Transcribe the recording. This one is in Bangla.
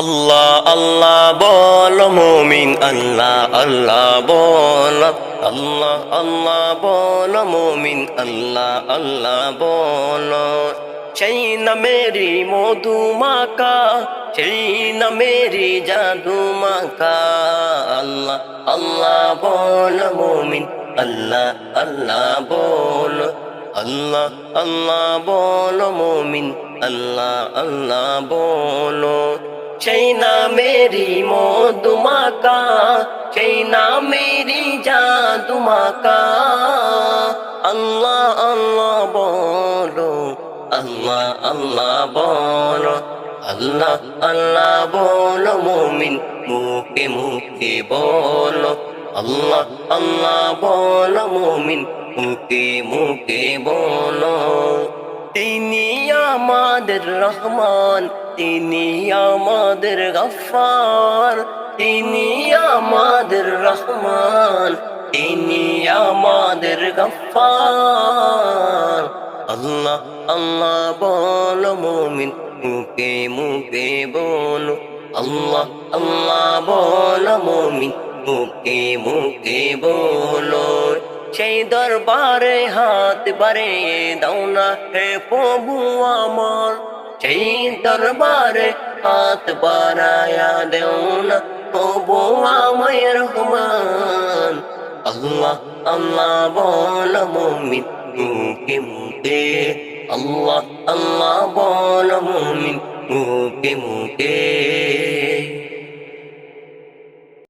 আল্লাহ আল্লাহ বল, মুমিন, আল্লাহ আল্লাহ বল, আল্লাহ আল্লাহ বল, মুমিন, আল্লাহ আল্লাহ বল। সেই না মেরি মধু মাকা সেই না মেরি জাদু মাকা আল্লাহ আল্লাহ বল, মুমিন, আল্লাহ আল্লাহ বল। আল্লাহ আল্লাহ বল, মুমিন, আল্লাহ আল্লাহ বলো। সেই না মেরি মধুমাকা সেই না মেরি জাদুমাকা আল্লাহ আল্লাহ বলো, আল্লাহ আল্লাহ বলো, আল্লাহ আল্লাহ বলো, মুমিন মুখে মুখে বলো। আল্লাহ আল্লাহ বলো, মুমিন মুখে মুখে বলো। তিনি আমাদের রহমান, তিনি আমাদের গফার তিনি আমাদের রহমান, তিনি আমাদের গফার আল্লাহ আল্লাহ বল মুমিন, মুখে মুখে বলো। আল্লাহ আল্লাহ বল মুমিন, মুখে মুখে বলো। সেই দরবারে হাত বারে দাও না হে প্রভু আমার। সেই দরবারে হাত বাড়ায়া দেও না প্রভু আমায় রহমান। আল্লাহ আল্লাহ বল মুমিন মুখে মুখে। আল্লাহ আল্লাহ বল মুমিন মুখে মুখে।